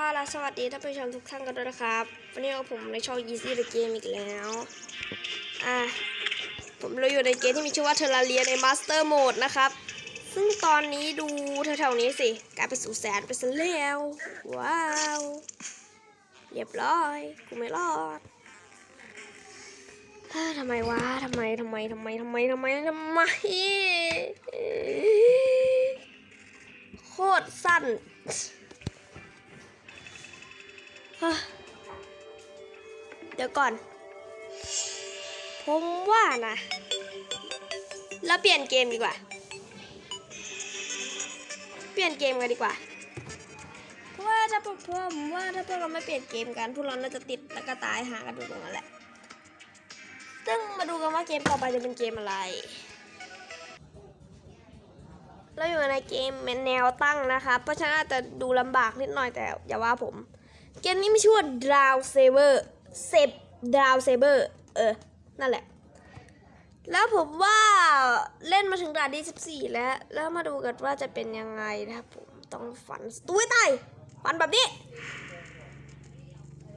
อ่าและสวัสดีท่านผู้ชมทุกท่านกันด้วยนะครับ วันนี้ผมในช่อง Easy the Game อีกแล้ว อ่าผมเราอยู่ในเกมที่มีชื่อว่าเทอร์เรียใน Master Mode นะครับ ซึ่งตอนนี้ดูแถวๆนี้สิกลายเป็นสู่แสนไปซะแล้ว ว้าว เรียบร้อย กูไม่รอดทำไมวะทำไมทำไมทำไมทำไมทำไมทำไมโคตรสั้น เดี๋ยวก่อน ผมว่านะแล้วเปลี่ยนเกมดีกว่า เปลี่ยนเกมกันดีกว่า เพราะว่าถ้าพวกผมว่าถ้าพวกเราไม่เปลี่ยนเกมกันพวกเราน่าจะติดแล้วก็ตายหากันดูตรงนั้นแหละ ซึ่งมาดูกันว่าเกมต่อไปจะเป็นเกมอะไร เราอยู่ในเกมแนวตั้งนะคะ เพราะฉะนั้นอาจจะดูลำบากนิดหน่อยแต่อย่าว่าผม เกมนี้มีชื่อว่า Draw Saber เซฟ Draw Saber เออ นั่นแหละ แล้วผมว่าเล่นมาถึงด่านที่ 14 แล้ว แล้วมาดูกันว่าจะเป็นยังไงนะครับผมต้องฝันสตูให้ตายฝันแบบนี้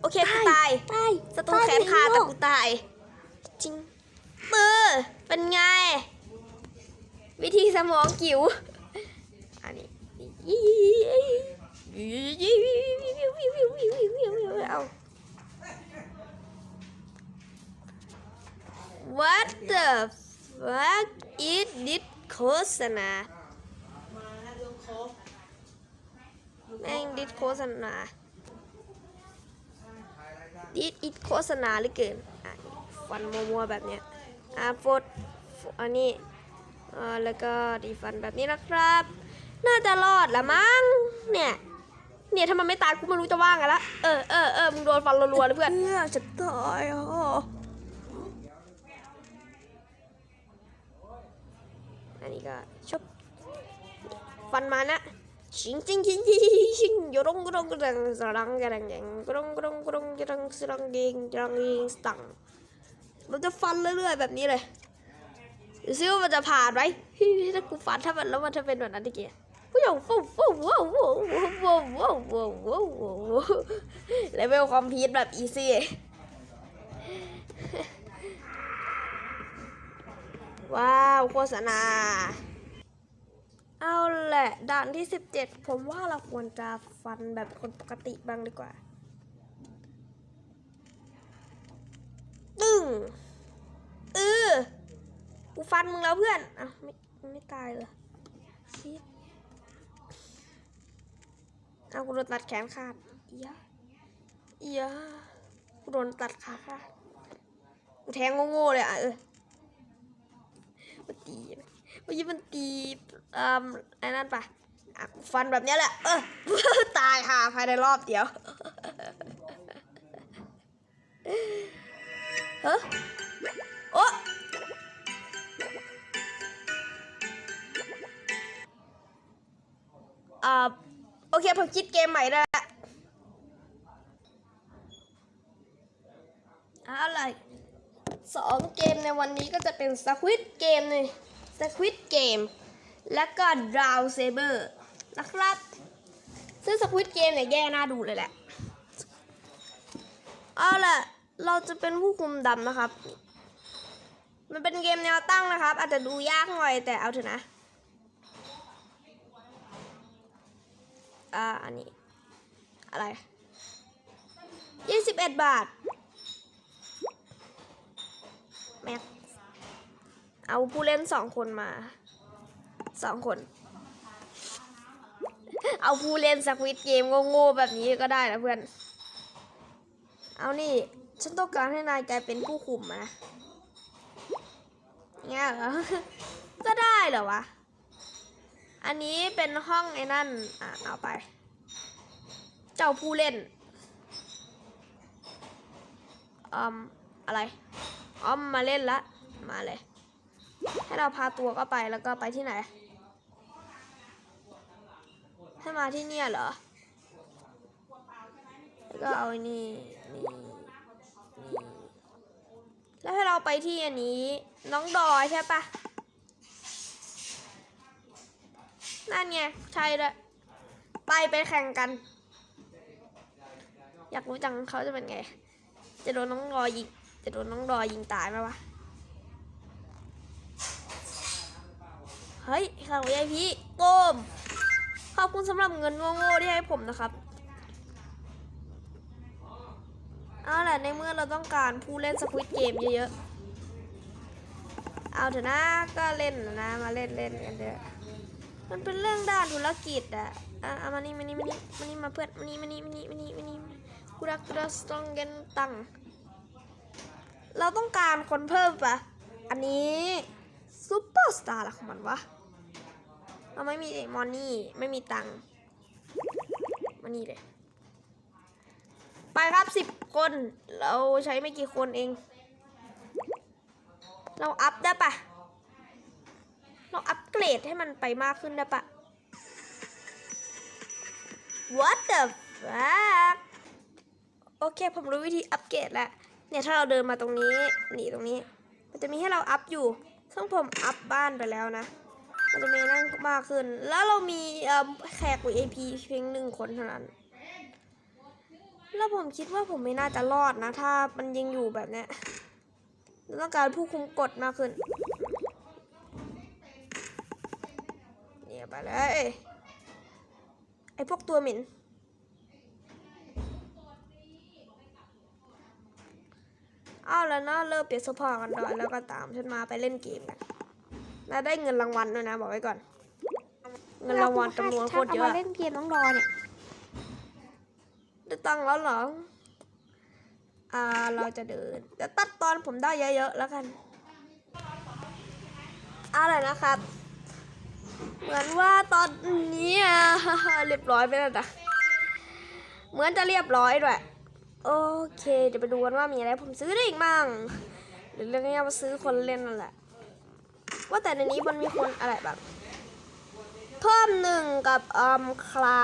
โอเคกูตายตายสตูแขนขาดแต่กูตาย จริงเออเป็นไง วิธีสมองกิ๋วอันนี้ เอา What the fuck is this โฆษณาแม่งดิสโฆษณาดิสอิดโฆษณาเหรือเกินฟันมัวๆแบบเนี้ยอะโฟดอันนี้อ่าแล้วก็ดีฟันแบบนี้นะครับ น่าจะรอดละมั้งเนี่ย เนี่ยถ้ามันไม่ตายกูไม่รู้จะว่างไงละ เออเออเออมึงโดนฟันรัวๆเลยเพื่อนเพื่อจะตายอะอันนี้ก็ชบฟันมานะชิงชิงชิงชิงชิงยรงกรงกรงสรังกรังแกงกรงกรงกรงกรงสรังเกงกรังเกงสตังมันจะฟันเรื่อยๆแบบนี้เลยดูซิว่ามันจะผ่านไหมถ้ากูฟันถ้ามันแล้วมันจะเป็นแบบนั้นที่เกีย ว้าวว้าวว้าวว้าวว้าวว้าวว้าวว้าวว้าวว้าวเลเวลคอมพิวต์แบบอีซี่ว้าวโฆษณา เอาแหละด่านที่ 17 ผมว่าเราควรจะฟันแบบคนปกติบ้างดีกว่า ตึ้งเออกูฟันมึงแล้วเพื่อนอะไม่ไม่ตายเลยชิด เอากูโดนตัดแขนขาดเอียะเอียะกูโดนตัดขาขาดกูแทงโง่ๆเลยอะเออมันตีเมื่อกี้มันตีเอ่อไอ้นั่นปะอะฟันแบบเนี้ยแหละเออตายค่ะภายในรอบเดียวเฮ้อโอ้อ่าโอ เคผมคิดเกมใหม่ได้ละเอาเลยสองเกมในวันนี้ก็จะเป็นสควิตเกมเลยสควิตเกมและก็ดาวเซเบอร์นะครับ ซึ่งสควิตเกมเนี่ยแย่น่าดูเลยแหละ เอาล่ะ เราจะเป็นผู้คุมดำนะครับ มันเป็นเกมแนวตั้งนะครับ อาจจะดูยากหน่อยแต่เอาเถอะนะ อ่าอันนี้ อะไร21บเอ็ดบาท แม็ก เอาผู้เล่นสองคนมาสองคน เอาผู้เล่นสควิตเกมโง่ๆแบบนี้ก็ได้นะเพื่อน เอานี่ ฉันต้องการให้นายกลายเป็นผู้คุมนะเงี้ยเหรอ ก็ได้เหรอวะ อันนี้เป็นห้องไอ้นั่น อะ เอาไป จ้าผู้เล่นอืมอะไรอ๋อมมาเล่นละ มาเลย ให้เราพาตัวก็ไปแล้วก็ไปที่ไหน ให้มาที่เนี่ยเหรอ แล้วก็เอาไอ้นี่นี่นี่แล้วให้เราไปที่อันนี้ น้องดอยใช่ปะนั่นไงใช่เลยไปไปแข่งกัน อยากรู้จังเขาจะเป็นไง จะโดนน้องรอยิง จะโดนน้องรอยิงตายไหมวะ เฮ้ยข่าวใหญ่พี่โกม ขอบคุณสำหรับเงินโง่ๆที่ให้ผมนะครับ เอาล่ะในเมื่อเราต้องการผู้เล่นสควิตเกมเยอะๆ เอาเถอะนะก็เล่นนะมาเล่นเล่นกันเถอะมันเป็นเรื่องด้านธุรกิจอะอะเอามานี่มานี่มานี่มานี่มาเพื่อนมานี่มานี่มานี่มานี่มานี่ กูรักกูรัสตองเกนตัง เราต้องการคนเพิ่มปะอันนี้ซูเปอร์สตาร์ละของมันวะ เราไม่มีมอนนี่ ไม่มีตังมานี่เลย ไปครับสิบคน เราใช้ไม่กี่คนเอง เราอัพได้ปะเราอัพเกรดให้มันไปมากขึ้นได้ปะ What the fuck โอเคผมรู้วิธีอัพเกรดแล้วเนี่ยถ้าเราเดินมาตรงนี้หนีตรงนี้ มันจะมีให้เราอัพอยู่ ซึ่งผมอัพบ้านไปแล้วนะ มันจะมีนั่นมากขึ้น แล้วเรามีเอ่อแขก VIP เพียงหนึ่งคนเท่านั้น แล้วผมคิดว่าผมไม่น่าจะรอดนะ ถ้ามันยังอยู่แบบเนี้ยต้องการผู้คุมกฎมากขึ้น เนี่ยไปเลยไอพวกตัวหม็น เอา แล้วเนาะเลิกเปลี่ยนเสอผ้ากันดอยแล้วก็ตามฉันมาไปเล่นเกมกันแล้วได้เงินรางวัลด้วยนะบอกไว้ก่อน เงินรางวัลจำนวนโคตรเยมาอะเล่นเกมน้องรอเนี่ยได้ตังค์แล้วเหรออ่าเราจะเดินจะตัดตอนผมได้เยอะๆแล้วกันเอาเลยนะครับ เหมือนว่าตอนนี้อะเรียบร้อยไปแล้วนะเหมือนจะเรียบร้อยด้วย โอเค เดี๋ยวไปดูกันว่ามีอะไรผมซื้อได้อีกมั่งหรือเรื่องนี้มาซื้อคนเล่นนั่นแหละ ว่าแต่ในนี้มันมีคนอะไรแบบ เพิ่มหนึ่งกับอืมคลา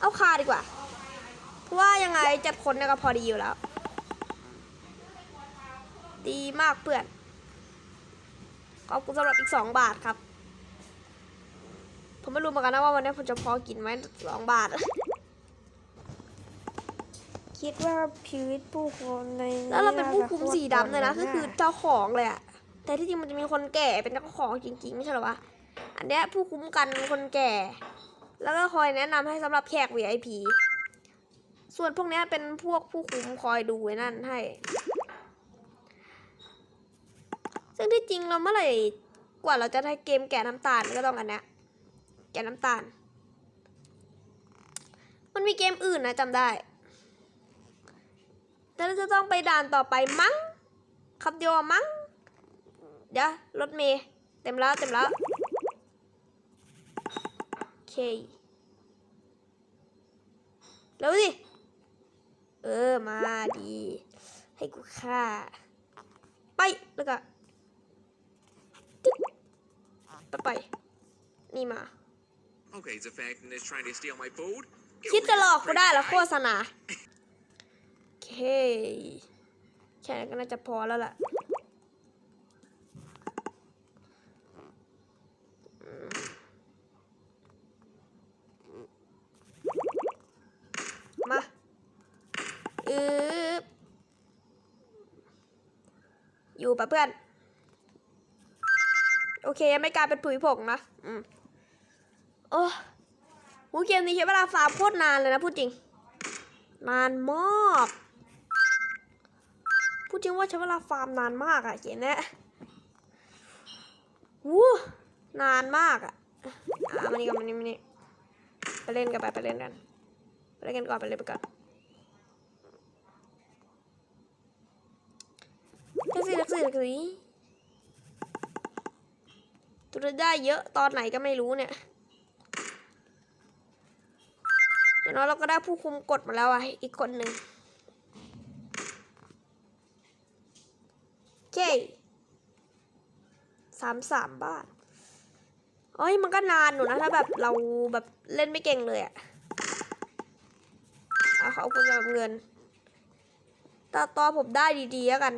เอาคลาดีกว่า เพราะว่ายังไงเจ็ดคนเนี่ยก็พอดีอยู่แล้ว ดีมากเพื่อน ขอบคุณสำหรับอีกสองบาทครับ ผมไม่รู้เหมือนกันนะว่าวันนี้ผมจะพอกินไหมสองบาท คิดว่าชีวิตผู้คนในแล้วเราเป็นผู้คุมสีดำเลยนะก็คือเจ้าของเลยอะแต่ที่จริงมันจะมีคนแก่เป็นเจ้าของจริงๆไม่ใช่เหรอวะอันเนี้ยผู้คุ้มกันคนแก่ แล้วก็คอยแนะนำให้สำหรับแขก VIP ส่วนพวกเนี้ยเป็นพวกผู้คุมคอยดูไว้นั่นให้ ซึ่งที่จริงเราเมื่อไหร่กว่าเราจะได้เกมแกะน้ำตาลก็ต้องอันเนี้ยแกะน้ำตาล มันมีเกมอื่นนะจำได้ แต่เราจะต้องไปด่านต่อไปมั้งคำเดียวอะมั้ง เดี๋ยวรถเมย์เต็มแล้วเต็มแล้ว โอเคเร็วสิ เออ มาดี ให้กูฆ่า ไป แล้วก็จึ๊บไปไป นี่มา Okay, it's a fact and it's trying to steal my food. คิดจะหลอกกูได้เหรอโฆษณาโอ เค แค่นั้นก็น่าจะพอแล้วล่ะมาอืบอยู่ปะเพื่อน โอเคยังไม่กลายเป็นผุยผงนะ อืมโอ้หูเกมนี้ใช้เวลาฟาร์มโคตรนานเลยนะพูดจริง นานมาก จริงว่าใช้เวลาฟาร์มนานมากอะเกมเนี้ยวู้นานมากอะอะมานี่กันมานี่มานี่ไปเล่นกันไปไปเล่นกันไปเล่นกันก่อนไปเล่นไปก่อนเล็กซี่เล็กซี่เล็กซี่ตัวได้เยอะตอนไหนก็ไม่รู้เนี่ยอย่างน้อยเราก็ได้ผู้คุมกฎมาแล้วอะอีกคนหนึ่งโอ เคสามสามบาทเอ้ยมันก็นานอยู่นะถ้าแบบเราแบบเล่นไม่เก่งเลยอะเอาขอบคุณสำหรับเงินต่อต่อผมได้ดีๆแล้วกัน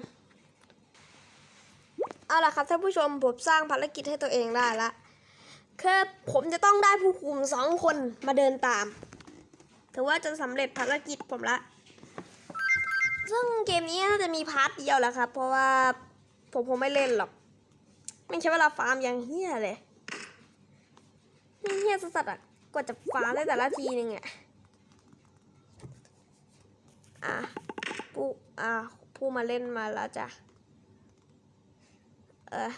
เอาล่ะครับท่านผู้ชมผมสร้างภารกิจให้ตัวเองได้ละคือผมจะต้องได้ผู้คุมสองคนมาเดินตาม ถือว่าจะสำเร็จภารกิจผมละ ซึ่งเกมนี้น่าจะมีพาร์ทเดียวแหละครับ เพราะว่าผมคงไม่เล่นหรอก ไม่ใช่เวลาฟาร์มอย่างเฮี้ยเลยเฮี้ยสัสๆอะกว่าจะฟาร์มได้แต่ละทีนึงอะอะผู้อะผู้มาเล่นมาแล้วจ้ะเออ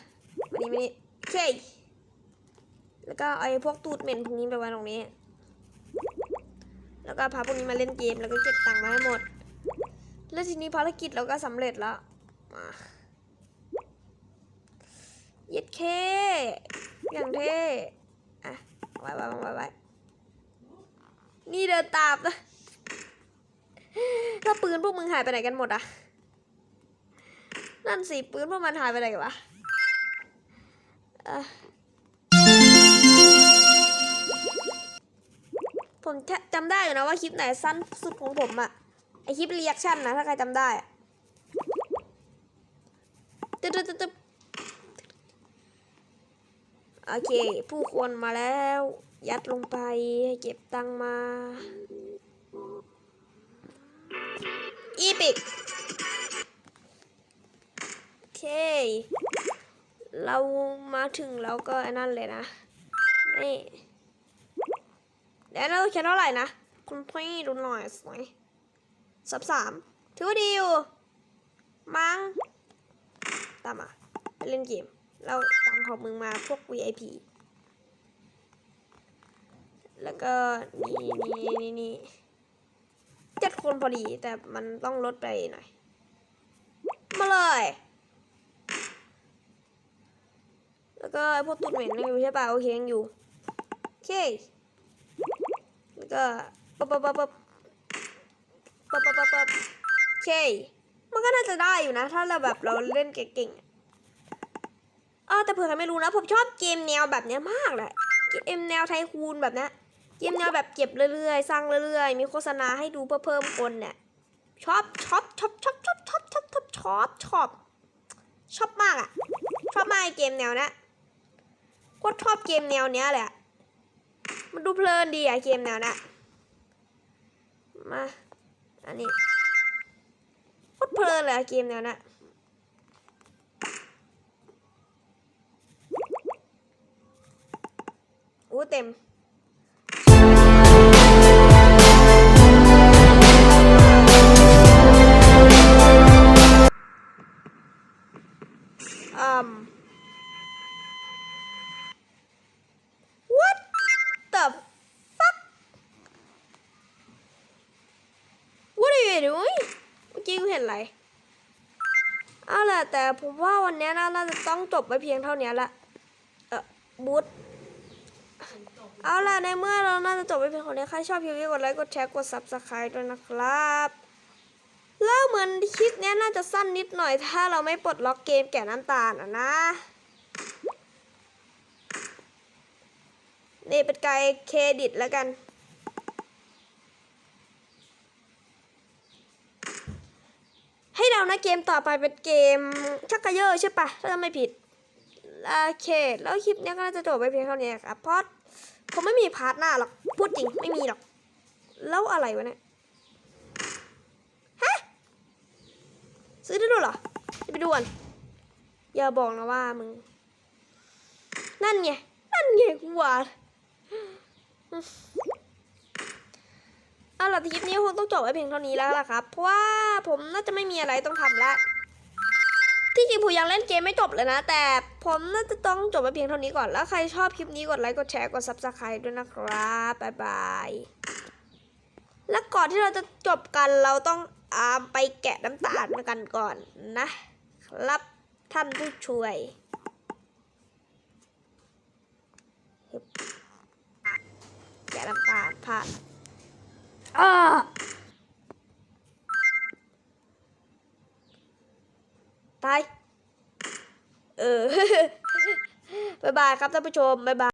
วันนี้วันนี้เคแล้วก็เอาไอ้พวกตูดเหม็นพวกนี้ไปไว้ตรงนี้ แล้วก็พาพวกนี้มาเล่นเกมแล้วก็เก็บตังค์มาให้หมด แล้วทีนี้ภารกิจเราก็สำเร็จแล้วมาเย็ดเค อย่างเท่ อะไว้ไว้ไว้ไว้นี่เดินตามนะถ้าปืนพวกมึงหายไปไหนกันหมดอะนั่นสิปืนพวกมันหายไปไหนกันวะผมจำได้อยู่นะว่าคลิปไหนสั้นสุดของผมอะ อคลิปเรียกชั่นนะ ถ้าใครจำได้ตึ๊ดตึ๊ดตึ๊ดโอเค ผู้คนมาแล้ว ยัดลงไปให้เก็บตังมาอีพิกโอเค เรามาถึงเราก็อ้นั่นเลยนะ นี่เดี๋ยวเราเขียนเท่าไหร่นะ คุณพี่ดูหน่อยสวย สับสามถือว่าดีอยู่ มั้ง ตามมาไปเล่นเกม เราตังของมึงมาพวก VIP แล้วก็ นี่นี่นี่นี่เจ็ดคนพอดี แต่มันต้องลดไปหน่อย มาเลย แล้วก็พวกตุดเหม็นยังอยู่ใช่ป่ะโอเคยังอยู่ โอเค แล้วก็ปั๊บปั๊บปั๊บ ปั๊บปั๊บปั๊บโอเค มันก็น่าจะได้อยู่นะ ถ้าเราแบบเราเล่นเก่งๆอะอ้าแต่เผื่อใครไม่รู้นะ ผมชอบเกมแนวแบบเนี้ยมากเลยเกมแนวไทคูนแบบเนี้ยเกมแนวแบบเก็บเรื่อยๆ สร้างเรื่อยๆ มีโฆษณาให้ดูเพื่อเพิ่มคนเนี่ย ชอบชอบชอบชอบชอบชอบชอบชอบชอบชอบชอบมากอะชอบมากไอเกมแนวนี้ยโคตรชอบเกมแนวเนี้ยเละ มันดูเพลินดีอะเกมแนวนี้ยมา อันนี้โคตรเพลินเลยเกมแนวเนี้ยอู้เต็มอืม what the fuck what are you doing เมื่อกี้กูเห็นอะไร เอาล่ะ แต่ผมว่าวันนี้น่าจะต้องจบไปเพียงเท่านี้ละเออบูธเอาล่ะ ในเมื่อเราน่าจะจบไปเพียงเท่านี้ใครชอบคลิปนี้กดไลค์กดแชร์กด subscribe ด้วยนะครับแล้วเหมือนคลิปนี้น่าจะสั้นนิดหน่อยถ้าเราไม่ปลดล็อกเกมแก่น้ำตาลอะนะนี่เป็นไกด์เครดิตแล้วกัน ให้เรา นะเกมต่อไปเป็นเกมชักกระเยอะใช่ปะถ้าจำไม่ผิดโอเค แล้วคลิปนี้ก็น่าจะจบไปเพียงเท่านี้ครับเพราะผมไม่มีพาร์ทหน้าหรอกพูดจริงไม่มีหรอก แล้วอะไรวะเนี่ยฮะซื้อได้ด้วยเหรอจะไปดูก่นอย่าบอกนะว่ามึง นั่นไงนั่นไงกูว่า เอาล่ะคลิปนี้คงต้องจบไว้เพียงเท่านี้แล้วล่ะครับ เพราะว่าผมน่าจะไม่มีอะไรต้องทำแล้วที่จริงผมยังเล่นเกมไม่จบเลยนะ แต่ผมน่าจะต้องจบไปเพียงเท่านี้ก่อนแล้วใครชอบคลิปนี้กดไลค์กดแชร์กด subscribe ด้วยนะครับบ๊ายบายและก่อนที่เราจะจบกันเราต้องอามไปแกะน้ำตาลกันก่อนนะ ครับท่านผู้ช่วยแกะน้ำตาลผ่าน อ้าตาย เออ บ๊ายบายครับท่านผู้ชม บ๊ายบาย